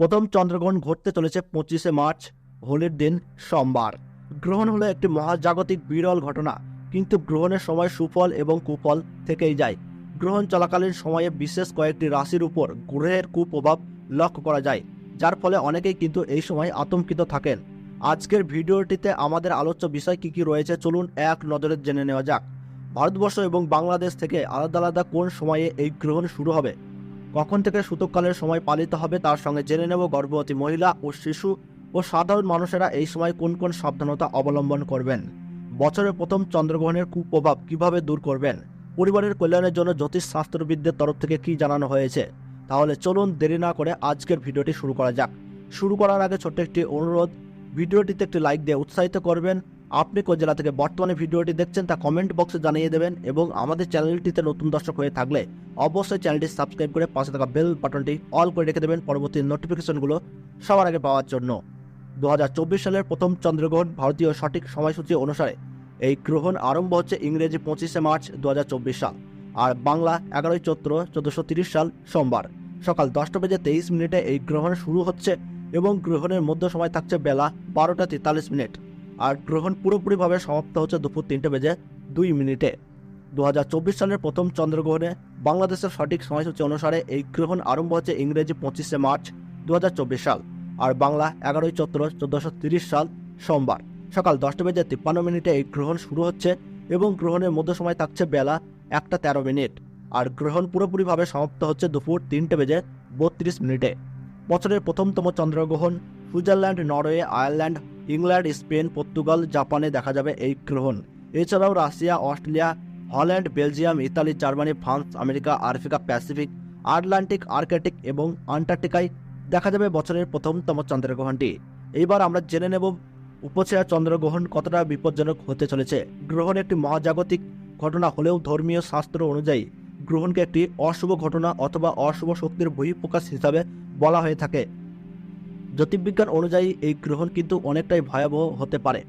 প্রথম চন্দ্রগ্রহণ ঘটতে চলেছে পঁচিশে মার্চ, হোলির দিন সোমবার। গ্রহণ হলো একটি মহাজাগতিক বিরল ঘটনা, কিন্তু গ্রহণের সময় সুফল এবং কুফল থেকেই যায়। গ্রহণ চলাকালীন সময়ে বিশেষ কয়েকটি রাশির উপর গ্রহের কুপ্রভাব লক্ষ্য করা যায়, যার ফলে অনেকেই কিন্তু এই সময় আতঙ্কিত থাকেন। আজকের ভিডিওটিতে আমাদের আলোচ্য বিষয় কি কি রয়েছে চলুন এক নজরে জেনে নেওয়া যাক। ভারতবর্ষ এবং বাংলাদেশ থেকে আলাদা আলাদা কোন সময়ে এই গ্রহণ শুরু হবে? কখন থেকে সূতককালের সময় পালিত হবে তার সঙ্গে জেনে নেব গর্ভবতী মহিলা ও শিশু ও সাধারণ মানুষেরা এই সময় কোন কোন সাবধানতা অবলম্বন করবেন? বছরের প্রথম চন্দ্রগ্রহণের কুপ্রভাব কীভাবে দূর করবেন? পরিবারের কল্যাণের জন্য জ্যোতিষ শাস্ত্রবিদদের তরফ থেকে কি জানানো হয়েছে? তাহলে চলুন দেরি না করে আজকের ভিডিওটি শুরু করা যাক। শুরু করার আগে ছোট্ট একটি অনুরোধ, ভিডিওটিতে একটি লাইক দিয়ে উৎসাহিত করবেন আপনি কোন জেলা থেকে বর্তমানে ভিডিওটি দেখছেন তা কমেন্ট বক্সে জানিয়ে দেবেন এবং আমাদের চ্যানেলটিতে নতুন দর্শক হয়ে থাকলে অবশ্যই চ্যানেলটি সাবস্ক্রাইব করে পাশে থাকা বেল বাটনটি অল করে রেখে দেবেন পরবর্তী নোটিফিকেশনগুলো সবার আগে পাওয়ার জন্য। দু হাজার চব্বিশ সালের প্রথম চন্দ্রগ্রহণ ভারতীয় সঠিক সময়সূচি অনুসারে এই গ্রহণ আরম্ভ হচ্ছে ইংরেজি পঁচিশে মার্চ দু হাজার চব্বিশ সাল আর বাংলা এগারোই চৈত্র চোদ্দশো সাল সোমবার। সকাল দশটা বেজে তেইশ মিনিটে এই গ্রহণ শুরু হচ্ছে এবং গ্রহণের মধ্য সময় থাকছে বেলা বারোটা তেতাল্লিশ মিনিট। আর গ্রহণ পুরোপুরিভাবে সমাপ্ত হচ্ছে দুপুর তিনটে বেজে দুই মিনিটে। দু হাজার চব্বিশ সালের প্রথম চন্দ্রগ্রহণে বাংলাদেশের সঠিক সময়সূচি অনুসারে এই গ্রহণ আরম্ভ হচ্ছে ইংরেজি পঁচিশে মার্চ দু হাজার চব্বিশ সাল আর বাংলা এগারোই চৈত্র চোদ্দশো সাল সোমবার। সকাল দশটা বেজে তিপ্পান্ন মিনিটে এই গ্রহণ শুরু হচ্ছে এবং গ্রহণের মধ্য সময় থাকছে বেলা একটা তেরো মিনিট আর গ্রহণ পুরোপুরিভাবে সমাপ্ত হচ্ছে দুপুর তিনটে বেজে বত্রিশ মিনিটে। বছরের প্রথমতম চন্দ্রগ্রহণ Switzerland, Norway, Ireland England, Spain, Portugal, জাপানে দেখা যাবে এই গ্রহণ। এছাড়াও Russia, Australia, Holland, Belgium, Italy, Germany, France, America, Africa, Pacific, Atlantic, Arctic এবং আন্টার্কটিকায় দেখা যাবে বছরের প্রথমতম চন্দ্রগ্রহণটি। এইবার আমরা জেনে নেব উপছেয়া চন্দ্রগ্রহণ কতটা বিপজ্জনক হতে চলেছে। গ্রহণ একটি মহাজাগতিক ঘটনা হলেও ধর্মীয় শাস্ত্র অনুযায়ী গ্রহণকে একটি অশুভ ঘটনা অথবা অশুভ শক্তির বহিঃপ্রকাশ হিসাবে বলা হয়ে থাকে। জ্যোতির্বিজ্ঞান অনুযায়ী এই গ্রহণ কিন্তু অনেকটাই ভয়াবহ হতে পারে।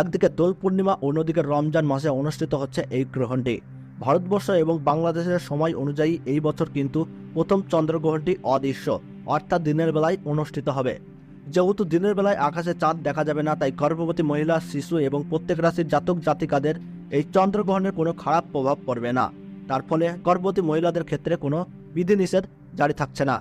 একদিকে দোল পূর্ণিমা, অন্যদিকে রমজান মাসে অনুষ্ঠিত হচ্ছে এই গ্রহণটি। ভারতবর্ষ এবং বাংলাদেশের সময় অনুযায়ী এই বছর কিন্তু প্রথম চন্দ্রগ্রহণটি অদৃশ্য, অর্থাৎ দিনের বেলায় অনুষ্ঠিত হবে। যেহেতু দিনের বেলায় আকাশে চাঁদ দেখা যাবে না, তাই গর্ভবতী মহিলা, শিশু এবং প্রত্যেক রাশির জাতক জাতিকাদের এই চন্দ্রগ্রহণের কোনো খারাপ প্রভাব পড়বে না। তার ফলে গর্ভবতী মহিলাদের ক্ষেত্রে কোনো বিধিনিষেধ জারি থাকছে না।